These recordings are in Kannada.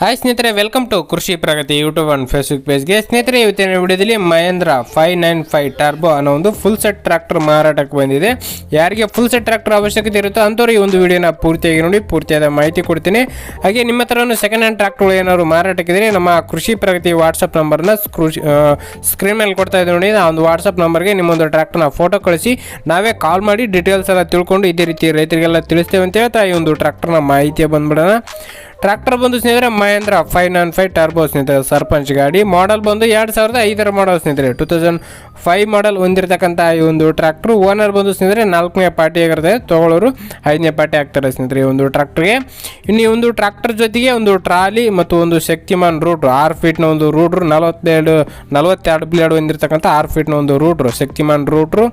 ಹಾಯ್ ಸ್ನೇಹಿತರೆ welcome to Krishi Pragati YouTube and Facebook ಪೇಜ್ಗೆ ಸ್ನೇಹಿತರೆ, ಇವತ್ತಿನ ವಿಡಿಯೋದಲ್ಲಿ Mahindra five nine five turbo ಅನ್ನೋ ಒಂದು ಫುಲ್ ಸೆಟ್ ಟ್ರ್ಯಾಕ್ಟರ್ ಮಾರಾಟಕ್ಕೆ ಬಂದಿದೆ. ಯಾರಿಗೆ ಫುಲ್ ಸೆಟ್ ಟ್ರ್ಯಾಕ್ಟರ್ ಅವಶ್ಯಕತೆ ಇರುತ್ತೋ ಅಂಥವ್ರು ಈ ಒಂದು ವಿಡಿಯೋನ ಪೂರ್ತಿಯಾಗಿ ನೋಡಿ, ಪೂರ್ತಿಯಾದ ಮಾಹಿತಿ ಕೊಡ್ತೀನಿ. ಹಾಗೆ ನಿಮ್ಮ ಹತ್ರನೂ ಸೆಕೆಂಡ್ ಹ್ಯಾಂಡ್ ಟ್ರ್ಯಾಕ್ಟರ್ಗಳು ಏನಾದ್ರು ಮಾರಾಟಕ್ಕಿದ್ರೆ ನಮ್ಮ ಕೃಷಿ ಪ್ರಗತಿ ವಾಟ್ಸಪ್ ನಂಬರ್ನ ಕೃಷಿ ಸ್ಕ್ರೀನ್ ಮೇಲೆ ಕೊಡ್ತಾ ಇದ್ದೀವಿ ನೋಡಿ, ಆ ಒಂದು ವಾಟ್ಸಪ್ ನಂಬರ್ಗೆ ನಿಮ್ಮೊಂದು ಟ್ರ್ಯಾಕ್ಟರ್ನ ಫೋಟೋ ಕಳಿಸಿ. ನಾವೇ ಕಾಲ್ ಮಾಡಿ ಡೀಟೇಲ್ಸ್ ಎಲ್ಲ ತಿಳ್ಕೊಂಡು ಇದೇ ರೀತಿ ರೈತರಿಗೆಲ್ಲ ತಿಳಿಸ್ತೇವೆ ಅಂತ ಹೇಳ್ತಾ ಈ ಒಂದು ಟ್ರ್ಯಾಕ್ಟರ್ನ ಮಾಹಿತಿ ಬಂದ್ಬಿಡೋಣ. ಟ್ರ್ಯಾಕ್ಟರ್ ಬಂದು ಸ್ನೇಹಿತರೆ, Mahindra five nine five turbo ಸ್ನೇಹಿತರೆ, ಸರ್ಪಂಚ್ ಗಾಡಿ. ಮಾಡಲ್ ಬಂದು ಎರಡು ಸಾವಿರದ ಐದರ ಮಾಡಲ್ ಸ್ನೇಹಿತರೆ. ಟೂ ತೌಸಂಡ್ ಫೈವ್ ಮಾಡಲ್ ಹೊಂದಿರತಕ್ಕಂಥ ಈ ಒಂದು ಟ್ರ್ಯಾಕ್ಟ್ರು. ಓನರ್ ಬಂದು ಸ್ನೇಹಿತರೆ, ನಾಲ್ಕನೇ ಪಾರ್ಟಿ ಆಗಿರುತ್ತೆ. ತೊಗೊಳ್ಳೋರು ಐದನೇ ಪಾರ್ಟಿ ಆಗ್ತಾರೆ ಸ್ನೇಹಿತರೆ ಈ ಒಂದು ಟ್ರ್ಯಾಕ್ಟ್ರಿಗೆ. ಇನ್ನು ಈ ಒಂದು ಟ್ರ್ಯಾಕ್ಟರ್ ಜೊತೆಗೆ ಒಂದು ಟ್ರಾಲಿ ಮತ್ತು ಒಂದು ಶಕ್ತಿಮಾನ್ ರೂಟ್ರು. ಆರು ಫೀಟ್ನ ಒಂದು ರೂಟ್ರು, ನಲವತ್ತೆರಡು ನಲವತ್ತೆರಡು ಬ್ಲೇಡ್ ಹೊಂದಿರತಕ್ಕಂಥ ಆರು ಫೀಟ್ನ ಒಂದು ರೂಟ್ರು, ಶಕ್ತಿಮಾನ್ ರೂಟ್ರು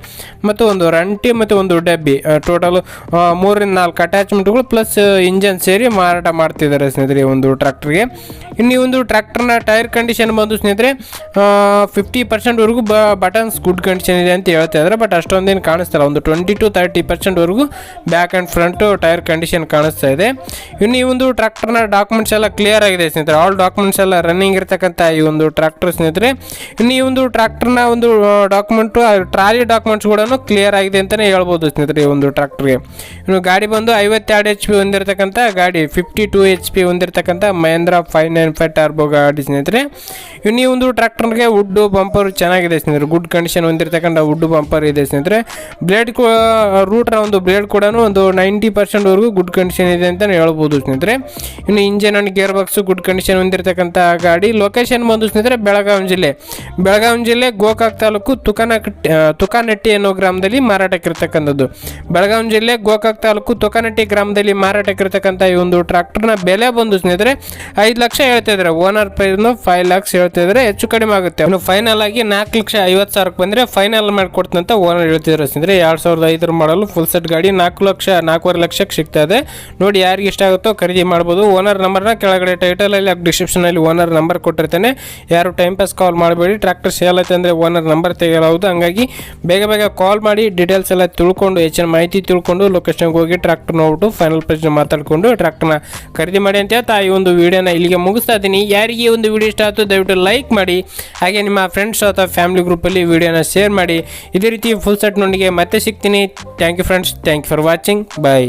ಮತ್ತು ಒಂದು ರಂಟಿ ಮತ್ತು ಒಂದು ಡಬ್ಬಿ. ಟೋಟಲ್ ಮೂರರಿಂದ ನಾಲ್ಕು ಅಟ್ಯಾಚ್ಮೆಂಟ್ಗಳು ಪ್ಲಸ್ ಇಂಜನ್ ಸೇರಿ ಮಾರಾಟ ಮಾಡ್ತಿದ್ದಾರೆ ಸ್ನೇಹಿತರೆ ಒಂದು ಟ್ರ್ಯಾಕ್ಟರ್ಗೆ ಇನ್ನು ಈ ಒಂದು ಟ್ರ್ಯಾಕ್ಟರ್ನ ಟೈರ್ ಕಂಡೀಷನ್ ಬಂದು ಸ್ನೇಹಿತರೆ ಫಿಫ್ಟಿ ಪರ್ಸೆಂಟ್ವರೆಗೂ ಬ ಬಟನ್ಸ್ ಗುಡ್ ಕಂಡೀಷನ್ ಇದೆ ಅಂತ ಹೇಳ್ತಾ ಇದ್ದಾರೆ. ಬಟ್ ಅಷ್ಟೊಂದೇನು ಕಾಣಿಸ್ತಿಲ್ಲ ಒಂದು twenty to thirty ಪರ್ಸೆಂಟ್ವರೆಗೂ back and front tyre condition ಕಾಣಿಸ್ತಾ ಇದೆ. ಇನ್ನು ಈ ಒಂದು ಟ್ರ್ಯಾಕ್ಟರ್ನ ಡಾಕ್ಯುಮೆಂಟ್ಸ್ ಎಲ್ಲ ಕ್ಲಿಯರ್ ಆಗಿದೆ ಸ್ನೇಹಿತರೆ. ಆಲ್ ಡಾಕ್ಯುಮೆಂಟ್ಸ್ ಎಲ್ಲ ರನ್ನಿಂಗ್ ಇರತಕ್ಕಂಥ ಈ ಒಂದು ಟ್ರ್ಯಾಕ್ಟರ್ ಸ್ನೇಹಿತರೆ. ಇನ್ನು ಈ ಒಂದು ಟ್ರ್ಯಾಕ್ಟರ್ನ ಒಂದು ಡಾಕ್ಯುಮೆಂಟು ಟ್ರಾಲಿ ಡಾಕ್ಯುಮೆಂಟ್ಸ್ ಕೂಡ ಕ್ಲಿಯರ್ ಆಗಿದೆ ಅಂತಲೇ ಹೇಳ್ಬೋದು ಸ್ನೇಹಿತರೆ ಈ ಒಂದು ಟ್ರ್ಯಾಕ್ಟರ್ಗೆ ಇನ್ನು ಗಾಡಿ ಬಂದು ಐವತ್ತೆರಡು ಎಚ್ ಪಿ ಹೊಂದಿರತಕ್ಕಂಥ ಗಾಡಿ ಫಿಫ್ಟಿ ಟು ಎಚ್ ಪಿ ಹೊಂದಿರತಕ್ಕಂಥ Mahindra five nine five turbo ಗಾಡಿ ಸ್ನೇಹಿತರೆ. ಇನ್ನು ಈ ಒಂದು ಟ್ರ್ಯಾಕ್ಟರ್ಗೆ ವುಡ್ ಬಂಪರ್ ಚೆನ್ನಾಗಿದೆ ಸ್ನೇಹಿತರೆ. ಗುಡ್ ಕಂಡೀಷನ್ ಹೊಂದಿರತಕ್ಕಂಥ ವುಡ್ ಬಂಪರ್ ಇದೆ ಸ್ನೇಹಿತರೆ. ಬ್ಲೇಡ್ ರೂಟ್ರ ಒಂದು ಬ್ಲೇಡ್ ಕೂಡ ಒಂದು ನೈಂಟಿ ಪರ್ಸೆಂಟ್ವರೆಗೂ ಗುಡ್ ಕಂಡೀಷನ್ ಇದೆ ಅಂತ ಹೇಳ್ಬೋದು ಸ್ನೇಹಿತರೆ. ಇನ್ನು engine and gear box good condition ಹೊಂದಿರತಕ್ಕಂಥ ಗಾಡಿ. ಲೊಕೇಶನ್ ಬಂದು ಸ್ನೇಹಿತರೆ ಬೆಳಗಾವಿ ಜಿಲ್ಲೆ. ಬೆಳಗಾವಿ ಜಿಲ್ಲೆ ಗೋಕಾಕ್ ತಾಲೂಕು ತುಕಾನ ತುಕಾನಟ್ಟಿ ಅನ್ನೋ ಗ್ರಾಮದಲ್ಲಿ ಮಾರಾಟಕ್ಕಿರ್ತಕ್ಕಂಥದ್ದು. ಬೆಳಗಾವಿ ಜಿಲ್ಲೆ ಗೋಕಾಕ್ ತಾಲೂಕು ತುಕಾನಟ್ಟಿ ಗ್ರಾಮದಲ್ಲಿ ಮಾರಾಟಕ್ಕಿರ್ತಕ್ಕಂಥ ಈ ಒಂದು ಟ್ರ್ಯಾಕ್ಟರ್ನ ಬೆಲೆ ಬಂದು ಸ್ನೇಹಿತರೆ ಐದು ಲಕ್ಷ ಹೇಳ್ತಾ ಇದ್ದಾರೆ ಓನರ್ ಪ್ರೈಸ್ನು ಫೈವ್ ಲ್ಯಾಕ್ಸ್ ಹೇಳ್ತಾ ಇದ್ದಾರೆ ಹೆಚ್ಚು ಕಡಿಮೆ ಆಗುತ್ತೆ. ಫೈನಲ್ ಆಗಿ ನಾಲ್ಕು ಲಕ್ಷ ಐವತ್ತು ಸಾವಿರಕ್ಕೆ ಬಂದರೆ ಫೈನಲ್ ಮಾಡಿಕೊಡ್ತಂತ ಓನರ್ ಹೇಳ್ತಿದ್ರು ಸ್ನೇಹಿತರೆ ಎರಡು ಸಾವಿರದ ಐದರ ಮಾಡಲು ಫುಲ್ ಸೆಟ್ ಗಾಡಿ ನಾಲ್ಕು ಲಕ್ಷ, ನಾಲ್ಕೂವರೆ ಲಕ್ಷಕ್ಕೆ ಸಿಗ್ತಾ ಇದೆ. ನೋಡಿ ಯಾರಿಗೆ ಇಷ್ಟ ಆಗುತ್ತೋ ಖರೀದಿ ಮಾಡ್ಬೋದು. ಓನರ್ ನಂಬರ್ನ ಕೆಳಗಡೆ ಟೈಟಲಲ್ಲಿ ಡಿಸ್ಕ್ರಿಪ್ಷನಲ್ಲಿ ಓನರ್ ನಂಬರ್ ಕೊಟ್ಟಿರ್ತೇನೆ. ಯಾರು ಟೈಮ್ ಪಾಸ್ ಕಾಲ್ ಮಾಡಬೇಡಿ. ಟ್ರ್ಯಾಕ್ಟರ್ ಸೇಲ್ ಐತೆ ಅಂದರೆ ಓನರ್ ನಂಬರ್ ತೆಗೆಯಲಾವುದು ಹಂಗಾಗಿ ಬೇಗ ಬೇಗ ಕಾಲ್ ಮಾಡಿ ಡೀಟೇಲ್ಸ್ ಎಲ್ಲ ತಿಳ್ಕೊಂಡು, ಹೆಚ್ಚಿನ ಮಾಹಿತಿ ತಿಳ್ಕೊಂಡು ಲೊಕೇಶನ್ಗೆ ಹೋಗಿ ಟ್ರ್ಯಾಕ್ಟರ್ ನೋಡ್ಬಿಟ್ಟು ಫೈನಲ್ ಪ್ರೈಸ್ ಮಾತಾಡಿಕೊಂಡು ಟ್ರ್ಯಾಕ್ಟರ್ನ ಖರೀದಿ ಮಾಡಿ ಅಂತ ಹೇಳ್ತಾ ಈ ಒಂದು ವಿಡಿಯೋನ ಇಲ್ಲಿಗೆ ಮುಗಿಸ್ತಾ ಇದ್ದೀನಿ. ಯಾರಿಗೆ ಒಂದು ವಿಡಿಯೋ ಇಷ್ಟ ಆಯಿತು, ದಯವಿಟ್ಟು ಲೈಕ್ ಮಾಡಿ. ಹಾಗೆ ನಿಮ್ಮ ಫ್ರೆಂಡ್ಸ್ ಅಥವಾ ಫ್ಯಾಮಿಲಿ ಗ್ರೂಪಲ್ಲಿ ವಿಡಿಯೋನ ಶೇರ್ ಮಾಡಿ. ಇದೇ ರೀತಿ ಫುಲ್ ಸೆಟ್ನೊಂದಿಗೆ ಮತ್ತೆ ಸಿಗ್ತೀನಿ. Thank you friends thank you for watching bye